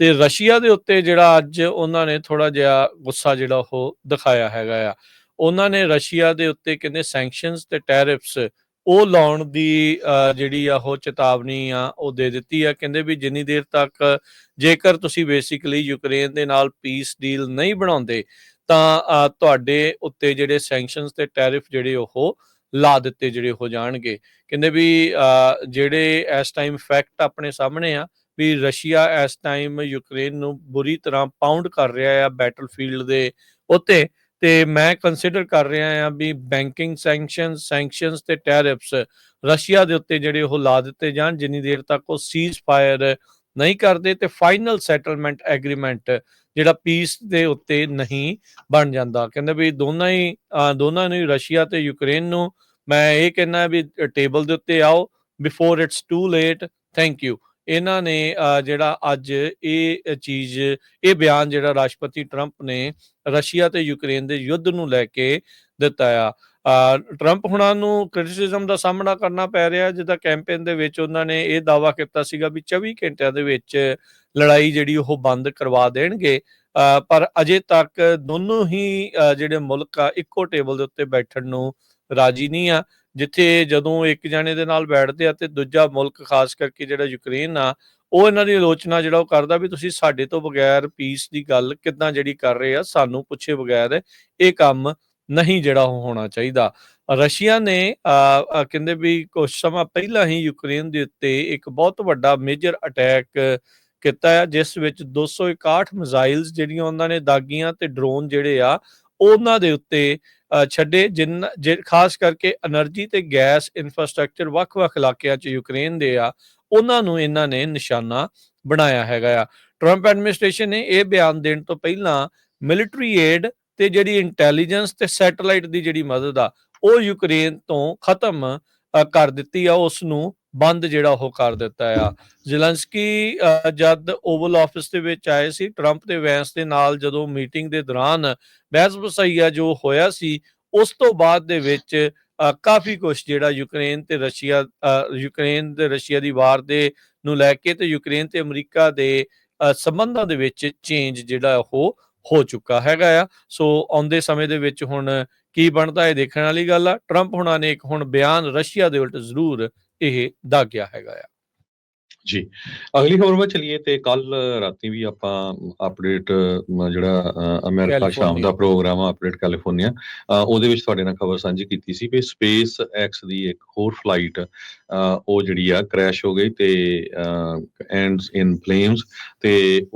ਤੇ ਰਸ਼ੀਆ ਦੇ ਉੱਤੇ ਜਿਹੜਾ ਅੱਜ ਉਹਨਾਂ ਨੇ ਥੋੜਾ ਜਿਹਾ ਗੁੱਸਾ ਜਿਹੜਾ ਉਹ ਦਿਖਾਇਆ ਹੈਗਾ ਆ। ਉਹਨਾਂ ਨੇ ਰਸ਼ੀਆ ਦੇ ਉੱਤੇ ਕਹਿੰਦੇ ਸੈਂਕਸ਼ਨਸ ਤੇ ਟੈਰਿਫਸ ਉਹ ਲਾਉਣ ਦੀ ਜਿਹੜੀ ਆ ਉਹ ਚੇਤਾਵਨੀ ਆ ਉਹ ਦੇ ਦਿੱਤੀ ਆ। ਕਹਿੰਦੇ ਵੀ ਜਿੰਨੀ ਦੇਰ ਤੱਕ ਜੇਕਰ ਤੁਸੀਂ ਬੇਸਿਕਲੀ ਯੂਕਰੇਨ ਦੇ ਨਾਲ ਪੀਸ ਡੀਲ ਨਹੀਂ ਬਣਾਉਂਦੇ ਤਾਂ ਤੁਹਾਡੇ ਉੱਤੇ ਜਿਹੜੇ ਸੈਂਕਸ਼ਨਸ ਤੇ ਟੈਰਿਫ ਜਿਹੜੇ ਉਹ ਲਾ ਦਿੱਤੇ ਜਿਹੜੇ ਹੋ ਜਾਣਗੇ। ਕਹਿੰਦੇ ਵੀ ਅ, ਜਿਹੜੇ ਇਸ ਟਾਈਮ ਫੈਕਟ ਆਪਣੇ ਸਾਹਮਣੇ ਆ ਵੀ ਰਸ਼ੀਆ ਇਸ ਟਾਈਮ ਯੂਕਰੇਨ ਨੂੰ ਬੁਰੀ ਤਰ੍ਹਾਂ ਪਾਉਂਡ ਕਰ ਰਿਹਾ ਆ ਬੈਟਲਫੀਲਡ ਦੇ ਉੱਤੇ ਤੇ ਮੈਂ ਕੰਸੀਡਰ ਕਰ ਰਿਹਾ ਆ ਵੀ ਬੈਂਕਿੰਗ ਸੈਂਕਸ਼ਨਸ ਸੈਂਕਸ਼ਨਸ ਤੇ ਟੈਰਿਫਸ ਰਸ਼ੀਆ ਦੇ ਉੱਤੇ ਜਿਹੜੇ ਉਹ ਲਾ ਦਿੱਤੇ ਜਾਣ, ਜਿੰਨੀ ਦੇਰ ਤੱਕ ਉਹ ਸੀਜ਼ ਫਾਇਰ ਨਹੀਂ ਕਰਦੇ ਤੇ ਫਾਈਨਲ ਸੈਟਲਮੈਂਟ ਐਗਰੀਮੈਂਟ ਜਿਹੜਾ ਪੀਸ ਦੇ ਉੱਤੇ ਨਹੀਂ ਬਣ ਜਾਂਦਾ। ਕਹਿੰਦੇ ਵੀ ਦੋਨਾਂ ਹੀ ਦੋਨਾਂ ਨੂੰ, ਰਸ਼ੀਆ ਤੇ ਯੂਕਰੇਨ ਨੂੰ ਮੈਂ ਇਹ ਕਹਿਣਾ ਵੀ ਟੇਬਲ ਦੇ ਉੱਤੇ ਆਓ before it's too late thank you ਇਹਨਾਂ ਨੇ ਜਿਹੜਾ ਅੱਜ ਇਹ ਚੀਜ਼ ਇਹ ਬਿਆਨ ਜਿਹੜਾ ਰਾਸ਼ਟਰਪਤੀ ਟਰੰਪ ਨੇ ਰਸ਼ੀਆ ਤੇ ਯੂਕਰੇਨ ਦੇ ਯੁੱਧ ਨੂੰ ਲੈ ਕੇ ਦਿੱਤਾ ਆ। ਟਰੰਪ ਹੁਣਾਂ ਨੂੰ ਕ੍ਰਿਟਿਸਿਜ਼ਮ ਦਾ ਸਾਹਮਣਾ ਕਰਨਾ ਪੈ ਰਿਹਾ ਜਿੱਦਾਂ ਕੈਂਪੇਨ ਦੇ ਵਿੱਚ ਉਹਨਾਂ ਨੇ ਇਹ ਦਾਅਵਾ ਕੀਤਾ ਸੀਗਾ ਵੀ 24 ਘੰਟਿਆਂ ਦੇ ਵਿੱਚ ਲੜਾਈ ਜਿਹੜੀ ਉਹ ਬੰਦ ਕਰਵਾ ਦੇਣਗੇ। ਅਹ, ਪਰ ਅਜੇ ਤੱਕ ਦੋਨੋਂ ਹੀ ਜਿਹੜੇ ਮੁਲਕ ਆ ਇੱਕੋ ਟੇਬਲ ਦੇ ਉੱਤੇ ਬੈਠਣ ਨੂੰ ਰਾਜੀ ਨਹੀਂ ਆ। ਜਿੱਥੇ ਜਦੋਂ ਇੱਕ ਜਣੇ ਦੇ ਨਾਲ ਬੈਠਦੇ ਆ ਤੇ ਦੂਜਾ ਮੁਲਕ ਖਾਸ ਕਰਕੇ ਜਿਹੜਾ ਯੂਕਰੇਨ ਆ ਉਹ ਇਹਨਾਂ ਦੀ ਆਲੋਚਨਾ ਜਿਹੜਾ ਉਹ ਕਰਦਾ ਵੀ ਤੁਸੀਂ ਸਾਡੇ ਤੋਂ ਬਗੈਰ ਪੀਸ ਦੀ ਗੱਲ ਕਿੱਦਾਂ ਜਿਹੜੀ ਕਰ ਰਹੇ ਆ ਸਾਨੂੰ ਪੁੱਛੇ ਬਗੈਰ ਇਹ ਕੰਮ ਨਹੀਂ ਜਿਹੜਾ ਉਹ ਹੋਣਾ ਚਾਹੀਦਾ। ਰਸ਼ੀਆ ਨੇ ਅਹ, ਕਹਿੰਦੇ ਵੀ ਕੁਝ ਸਮਾਂ ਪਹਿਲਾਂ ਹੀ ਯੂਕਰੇਨ ਦੇ ਉੱਤੇ ਇੱਕ ਬਹੁਤ ਵੱਡਾ ਮੇਜਰ ਅਟੈਕ ਕੀਤਾ ਹੈ ਜਿਸ ਵਿੱਚ 261 ਮਿਜ਼ਾਈਲਸ ਜਿਹੜੀਆਂ ਉਹਨਾਂ ਨੇ ਦਾਗੀਆਂ ਤੇ ਡਰੋਨ ਜਿਹੜੇ ਆ ਉਹਨਾਂ ਦੇ ਉੱਤੇ ਛੱਡੇ, ਜਿਨ ਖਾਸ ਕਰਕੇ એનર્ਜੀ ਤੇ ਗੈਸ ਇਨਫਰਾਸਟ੍ਰਕਚਰ ਵੱਖ-ਵੱਖ ਇਲਾਕਿਆਂ 'ਚ ਯੂਕਰੇਨ ਦੇ ਆ, ਉਹਨਾਂ ਨੂੰ ਇਹਨਾਂ ਨੇ ਨਿਸ਼ਾਨਾ ਬਣਾਇਆ ਹੈਗਾ ਆ। ਟਰੰਪ ਐਡਮਿਨਿਸਟ੍ਰੇਸ਼ਨ ਨੇ ਇਹ ਬਿਆਨ ਦੇਣ ਤੋਂ ਪਹਿਲਾਂ ਮਿਲਟਰੀ ਏਡ ਤੇ ਜਿਹੜੀ ਇੰਟੈਲੀਜੈਂਸ ਤੇ ਸੈਟੇਲਾਈਟ ਦੀ ਜਿਹੜੀ ਮਦਦ ਆ, ਉਹ ਯੂਕਰੇਨ ਤੋਂ ਖਤਮ ਕਰ ਦਿੱਤੀ ਆ ਉਸ ਨੂੰ ਬੰਦ ਜਿਹੜਾ ਉਹ ਕਰ ਦਿੱਤਾ ਆ। ਜ਼ੈਲੈਂਸਕੀ ਜਦ ਓਵਲ ਆਫਿਸ ਦੇ ਵਿੱਚ ਆਏ ਸੀ ਟਰੰਪ ਤੇ ਵੈਂਸ ਦੇ ਨਾਲ ਜਦੋਂ ਮੀਟਿੰਗ ਦੇ ਦੌਰਾਨ ਬਹਿਸ ਬਸਾਈਆ ਜੋ ਹੋਇਆ ਸੀ ਉਸ ਤੋਂ ਬਾਅਦ ਦੇ ਵਿੱਚ ਕਾਫੀ ਕੁਝ ਜਿਹੜਾ ਯੂਕਰੇਨ ਤੇ ਰਸ਼ੀਆ ਯੂਕਰੇਨ ਤੇ ਰਸ਼ੀਆ ਦੀ ਵਾਰ ਦੇ ਨੂੰ ਲੈ ਕੇ ਤੇ ਯੂਕਰੇਨ ਤੇ ਅਮਰੀਕਾ ਦੇ ਅ, ਸੰਬੰਧਾਂ ਦੇ ਵਿੱਚ ਚੇਂਜ ਜਿਹੜਾ ਉਹ ਹੋ ਚੁੱਕਾ ਹੈਗਾ ਆ। ਸੋ ਆਉਂਦੇ ਸਮੇਂ ਦੇ ਵਿੱਚ ਹੁਣ ਕੀ ਬਣਦਾ ਹੈ ਦੇਖਣ ਵਾਲੀ ਗੱਲ ਆ। ਟਰੰਪ ਹੁਣਾਂ ਨੇ ਇੱਕ ਹੁਣ ਬਿਆਨ ਰਸ਼ੀਆ ਦੇ ਉਲਟ ਜ਼ਰੂਰ ਇਹ ਦਾਗਿਆ ਹੈਗਾ ਆ ਜੀ ਅਗਲੀ ਖਬਰ ਵੱਲ ਚਲੀਏ ਤੇ ਕੱਲ ਰਾਤੀ ਵੀ ਆਪਾਂ ਅਪਡੇਟ ਜਿਹੜਾ ਅਮਰੀਕਾ ਸ਼ਾਮ। ਦਾ ਪ੍ਰੋਗਰਾਮ ਆ ਅਪਡੇਟ ਕੈਲੀਫੋਰਨੀਆ ਉਹਦੇ ਵਿੱਚ ਤੁਹਾਡੇ ਨਾਲ ਖਬਰ ਸਾਂਝੀ ਕੀਤੀ ਸੀ ਕਿ ਸਪੇਸ ਐਕਸ ਦੀ ਇੱਕ ਹੋਰ ਫਲਾਈਟ ਉਹ ਜਿਹੜੀ ਆ ਕ੍ਰੈਸ਼ ਹੋ ਗਈ ਤੇ ਐਂਡਸ ਇਨ ਫਲੇਮਸ ਤੇ